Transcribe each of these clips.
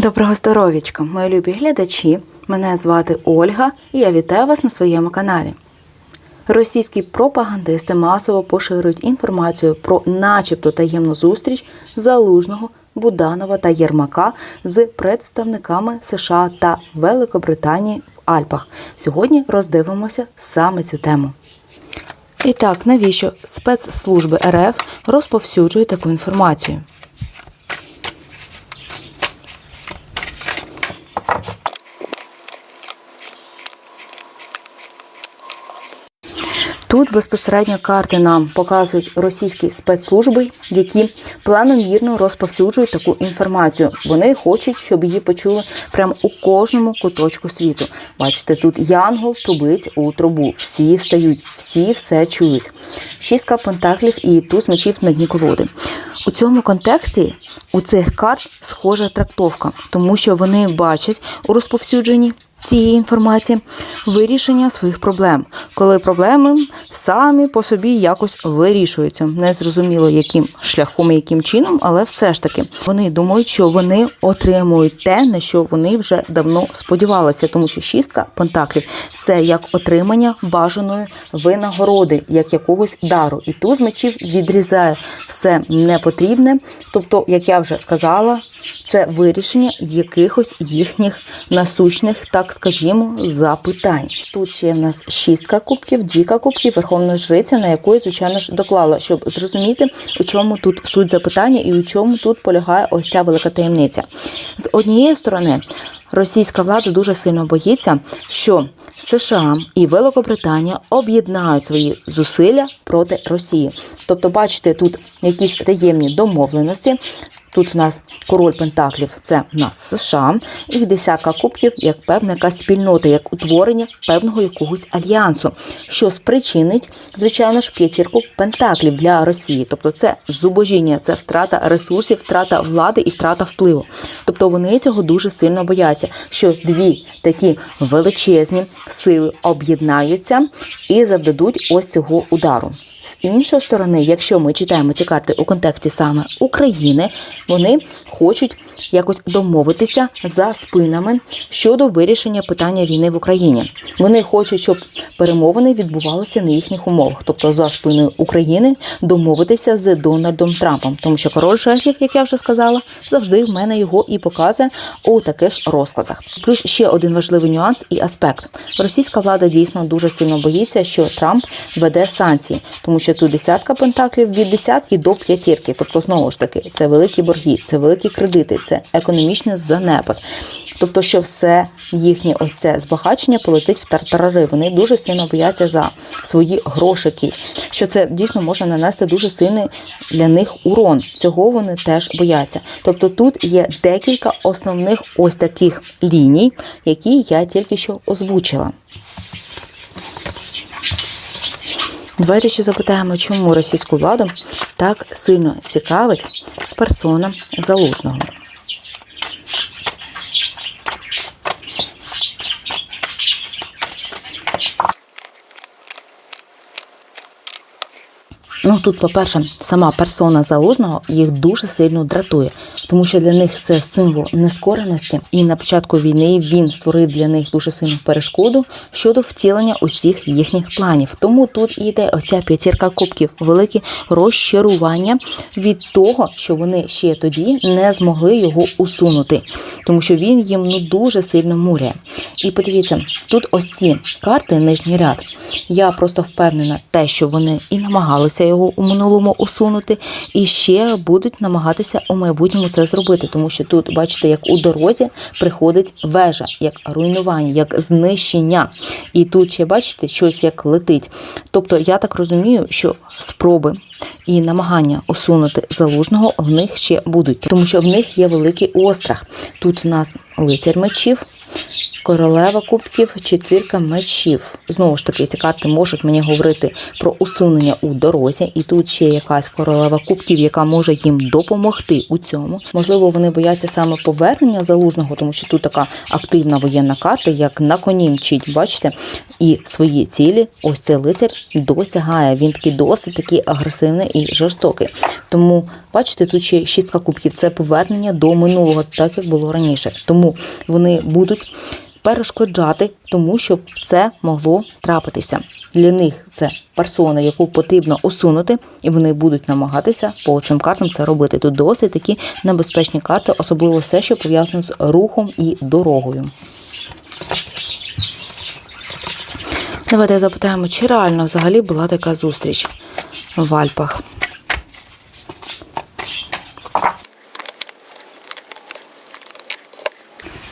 Доброго здоров'ячка, мої любі глядачі. Мене звати Ольга і я вітаю вас на своєму каналі. Російські пропагандисти масово поширюють інформацію про начебто таємну зустріч Залужного, Буданова та Єрмака з представниками США та Великобританії в Альпах. Сьогодні роздивимося саме цю тему. І так, навіщо спецслужби РФ розповсюджують таку інформацію? Тут безпосередньо карти нам показують російські спецслужби, які планомірно розповсюджують таку інформацію. Вони хочуть, щоб її почули прямо у кожному куточку світу. Бачите, тут янгол трубить у трубу. Всі встають, всі все чують. Шістка пентаклів і туз мечів на дні колоди. У цьому контексті у цих карт схожа трактовка, тому що вони бачать у розповсюдженні цієї інформації вирішення своїх проблем, коли проблеми самі по собі якось вирішуються. Не зрозуміло, яким шляхом і яким чином, але все ж таки вони думають, що вони отримують те, на що вони вже давно сподівалися, тому що шістка пентаклів це як отримання бажаної винагороди, як якогось дару. І туз мечів відрізає все непотрібне. Тобто, як я вже сказала, це вирішення якихось їхніх насущних, так скажімо, запитань. Тут ще в нас шістка кубків, двіка кубків, верховна жриця, на якої, звичайно ж, доклала, щоб зрозуміти, у чому тут суть запитання і у чому тут полягає ось ця велика таємниця. З однієї сторони. Російська влада дуже сильно боїться, що США і Великобританія об'єднають свої зусилля проти Росії. Тобто, бачите, тут якісь таємні домовленості. Тут в нас король Пентаклів це в нас США, і десятка кубків як певна якась спільнота, як утворення певного якогось альянсу, що спричинить, звичайно ж, п'ятірку Пентаклів для Росії. Тобто це зубожіння, це втрата ресурсів, втрата влади і втрата впливу. Тобто вони цього дуже сильно бояться, що дві такі величезні сили об'єднаються і завдадуть ось цього удару. З іншої сторони, якщо ми читаємо ці карти у контексті саме України, вони хочуть якось домовитися за спинами щодо вирішення питання війни в Україні. Вони хочуть, щоб перемовини відбувалися на їхніх умовах, тобто за спиною України домовитися з Дональдом Трампом, тому що король жезлів, як я вже сказала, завжди в мене його і показує у таких розкладах. Плюс ще один важливий нюанс і аспект: російська влада дійсно дуже сильно боїться, що Трамп веде санкції, тому що тут десятка пентаклів від десятки до п'ятірки. Тобто, знову ж таки, це великі борги, це великі кредити, це економічний занепад. Тобто, що все їхнє ось це збагачення полетить в тартарари. Вони дуже сильно бояться за свої грошики, що це дійсно може нанести дуже сильний для них урон. Цього вони теж бояться. Тобто тут є декілька основних ось таких ліній, які я тільки що озвучила. Давайте ще запитаємо, чому російську владу так сильно цікавить персона залужного. Тут, по-перше, сама персона залужного їх дуже сильно дратує, тому що для них це символ нескореності, і на початку війни він створив для них дуже сильну перешкоду щодо втілення усіх їхніх планів. Тому тут і йде оця п'ятірка кубків, велике розчарування від того, що вони ще тоді не змогли його усунути, тому що він їм ну дуже сильно муряє. І подивіться, тут ось ці карти, нижній ряд. Я просто впевнена, те, що вони і намагалися його у минулому усунути, і ще будуть намагатися у майбутньому це зробити, тому що тут, бачите, як у дорозі приходить вежа, як руйнування, як знищення. І тут ще бачите, щось як летить. Тобто, я так розумію, що спроби. І намагання усунути залужного в них ще будуть, тому що в них є великий острах. Тут в нас лицар мечів, королева кубків, четвірка мечів. Знову ж таки, ці карти можуть мені говорити про усунення у дорозі, і тут ще якась королева кубків, яка може їм допомогти у цьому. Можливо, вони бояться саме повернення залужного, тому що тут така активна воєнна карта, як на коні мчить, бачите, і свої цілі. Ось цей лицар досягає. Він такий досить такий агресивний і жорстокий. Тому Бачите, тут ще шістка кубків. Це повернення до минулого, так як було раніше. Тому вони будуть перешкоджати, тому щоб це могло трапитися. Для них це персона, яку потрібно усунути, і вони будуть намагатися по цим картам це робити. Тут досить такі небезпечні карти, особливо все, що пов'язано з рухом і дорогою. Давайте запитаємо, чи реально взагалі була така зустріч в Альпах.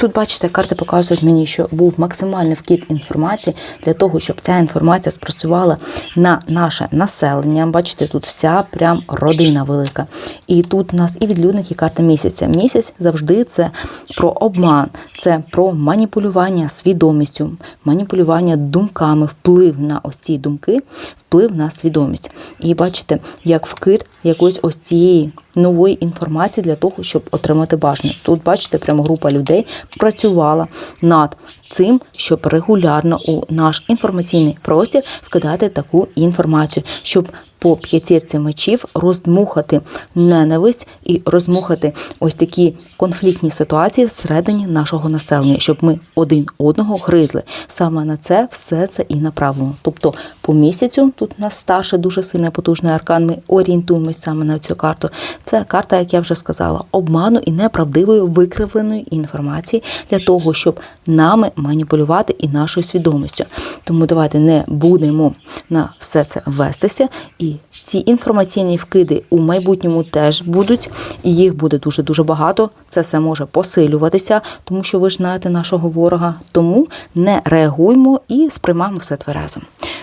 Тут, бачите, карти показують мені, що був максимальний вкид інформації для того, щоб ця інформація спрацювала на наше населення. Бачите, тут вся прям родина велика. І тут у нас і відлюдник, і карта місяця. Місяць завжди це про обман, це про маніпулювання свідомістю, маніпулювання думками, вплив на ось ці думки, вплив на свідомість. І бачите, як вкид якоїсь ось цієї нової інформації для того, щоб отримати бажане. Тут, бачите, прямо група людей працювала над цим, щоб регулярно у наш інформаційний простір вкидати таку інформацію, щоб по п'ятірці мечів роздмухати ненависть і розмухати ось такі конфліктні ситуації всередині нашого населення, щоб ми один одного гризли. Саме на це все це і направлено. Тобто по місяцю тут у нас старший дуже сильний потужний аркан. Ми орієнтуємось саме на цю карту. Це карта, як я вже сказала, обману і неправдивої викривленої інформації для того, щоб нами маніпулювати і нашою свідомістю. Тому давайте не будемо на все це вестися. І ці інформаційні вкиди у майбутньому теж будуть, і їх буде дуже дуже багато. Це все може посилюватися, тому що ви ж знаєте нашого ворога. Тому не реагуймо і сприймаємо все тверезо.